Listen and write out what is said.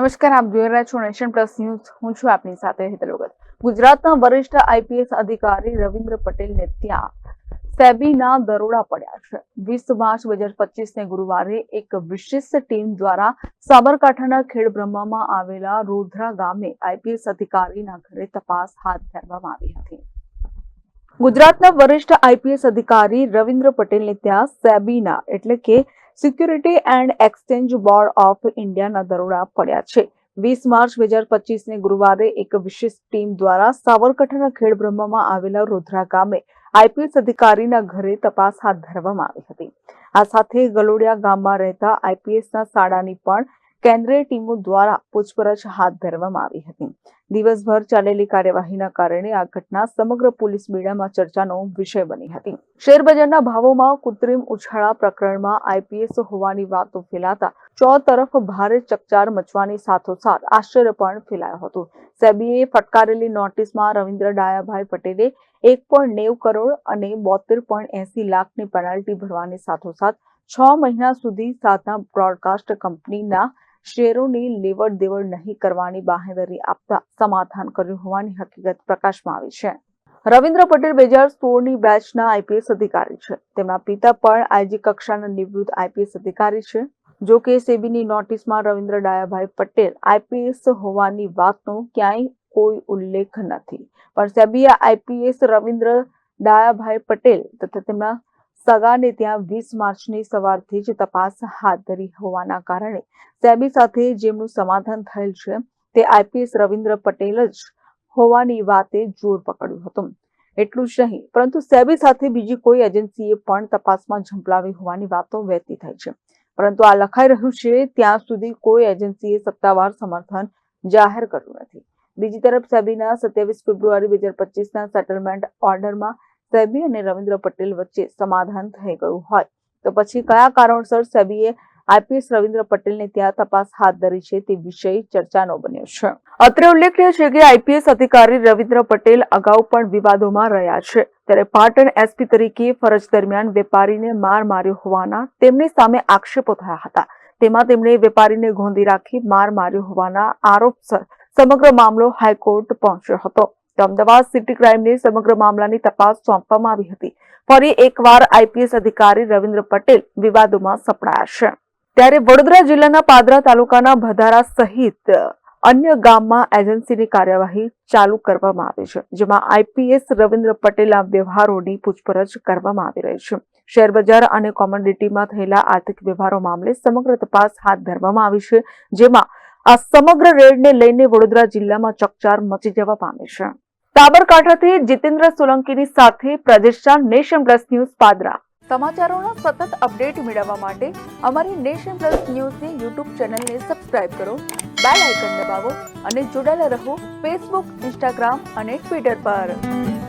નમસ્કાર, આપ જોઈ રહ્યા છો નેશન પ્લસ ન્યૂઝ. હું છું આપની સાથે હેતલ વગર ગુજરાતના વરિષ્ઠ આઈપીએસ અધિકારી રવિન્દ્ર પટેલને ત્યાં સેબીના દરોડા પડ્યા છે. વીસ માર્ચ બે હજાર પચીસને ગુરુવારે એક વિશિષ્ટ ટીમ દ્વારા સાબરકાંઠાના ખેડબ્રહ્મામાં આવેલા રોધરા ગામે આઈપીએસ અધિકારીના ઘરે તપાસ હાથ ધરવામાં આવી હતી. ગુજરાતના વરિષ્ઠ આઈપીએસ અધિકારી રવિન્દ્ર પટેલને ત્યાં સેબીના, એટલે કે security and exchange board of ઇન્ડિયાના દરોડા પડ્યા છે. વીસ માર્ચ બે હજાર પચીસને ગુરુવારે એક વિશેષ ટીમ દ્વારા સાબરકાંઠાના ખેડબ્રહ્મામાં આવેલા રોધરા ગામે આઈપીએસ અધિકારીના ઘરે તપાસ હાથ ધરવામાં આવી હતી. આ સાથે ગલોડિયા ગામમાં રહેતા આઈપીએસના શાળાની પણ કેન્દ્રીય ટીમો દ્વારા પૂછપરછ હાથ ધરવામાં આવી હતી. દિવસભર ચાલેલી કાર્યવાહીના કારણે આ ઘટના સમગ્ર પોલીસ બેડામાં ચર્ચાનો વિષય બની હતી. શેરબજારના ભાવોમાં કૃત્રિમ ઉછાળા પ્રકરણમાં આઈપીએસ હોવાની વાતો ફેલાતા ચો તરફ ભારે ચકચાર મચવાની સાથોસાથ આશ્ચર્ય પણ ફેલાયો હતો. સેબીએ ફટકારેલી નોટિસમાં રવિન્દ્ર ડાયાભાઈ પટેલે એક પોઈન્ટ નેવું કરોડ અને બોતેર પોઈન્ટ એસી લાખની પેનાલ્ટી ભરવાની સાથોસાથ છ મહિના સુધી સાધના બ્રોડકાસ્ટ કંપનીના શેરોની લેવડ દેવડ નહીં કરવાની બાહેધરી આપતા સમાધાન કર્યું હોવાની હકીકત પ્રકાશમાં આવી છે. રવિન્દ્ર પટેલ બે હજાર સોળની બેચના આઈપીએસ અધિકારી છે. તેમના પિતા પણ આઈજી કક્ષાના નિવૃત્ત આઈપીએસ અધિકારી છે. જો કે સેબીની નોટિસમાં રવિન્દ્ર ડાયાભાઈ પટેલ આઈપીએસ હોવાની વાતનો ક્યાંય કોઈ ઉલ્લેખ નથી. પણ સેબીએ આઈપીએસ રવિન્દ્ર ડાયાભાઈ પટેલ તથા તેમના સગાને ત્યાં વીસ માર્ચની સવારથી જ તપાસ હાથ ધરી હોવાના કારણે સેબી સાથે જેમનું સમાધાન થયેલ છે, તે આઈપીએસ રવિન્દ્ર પટેલ જ હોવાની વાતે જોર પકડ્યું હતું. એટલું જ નહીં, પરંતુ સેબી સાથે બીજી કોઈ એજન્સીએ પણ તપાસમાં ઝંપલાવી હોવાની વાતો વહેતી થઈ છે. પરંતુ આ લખાઈ રહ્યું છે, ત્યાં સુધી કોઈ એજન્સીએ સત્તાવાર સમર્થન જાહેર કર્યું નથી. બીજી તરફ સેબીના સત્યાવીસ ફેબ્રુઆરી બે હજાર પચીસના સેટલમેન્ટ ઓર્ડરમાં સેબી અને રવિન્દ્ર પટેલ વચ્ચે સમાધાન થઈ ગયું હોય. તો પછી કયા કારણસર સેબીએ આઈપીએસ રવિન્દ્ર પટેલને ત્યાં તપાસ હાથ ધરી છે તે વિષય ચર્ચાનો બન્યો છે. અત્રે ઉલ્લેખનીય છે કે આઈપીએસ અધિકારી રવિન્દ્ર પટેલ અગાઉ પણ વિવાદોમાં રહ્યા છે. ત્યારે પાટણ એસપી તરીકે ફરજ દરમિયાન વેપારીને માર માર્યો હોવાના તેમની સામે આક્ષેપો થયા હતા. તેમાં તેમણે વેપારીને ગોંધી રાખી માર માર્યો હોવાના આરોપસર સમગ્ર મામલો હાઈકોર્ટ પહોંચ્યો હતો. તો અમદાવાદ સિટી ક્રાઇમને સમગ્ર મામલાની તપાસ સોંપવામાં આવી હતી. ફરી એકવાર આઈપીએસ અધિકારી રવિન્દ્ર પટેલ વિવાદોમાં સપડાયા છે. ત્યારે વડોદરા જિલ્લાના પાદરા તાલુકાના ભધારા સહિત અન્ય ગામમાં એજન્સીની કાર્યવાહી ચાલુ કરવામાં આવી છે, જેમાં આઈપીએસ રવિન્દ્ર પટેલના વ્યવહારોની પૂછપરછ કરવામાં આવી રહી છે. શેરબજાર અને કોમોડિટીમાં થયેલા આર્થિક વ્યવહારો મામલે સમગ્ર તપાસ હાથ ધરવામાં આવી છે, જેમાં આ સમગ્ર રેડને લઈને વડોદરા જિલ્લામાં ચકચાર મચી જવા પામી છે. સાબરકાંઠાથી જીતેન્દ્ર સોલંકીની સાથે પ્રદેશા નેશન પ્લસ ન્યૂઝ પાદરા. સમાચારોના સતત અપડેટ મેળવવા માટે અમારી નેશન પ્લસ ન્યૂઝની યુટ્યુબ ચેનલને સબસ્ક્રાઇબ કરો, બેલ આઇકન દબાવો અને જોડાયેલા રહો ફેસબુક, ઇન્સ્ટાગ્રામ અને ટ્વિટર પર.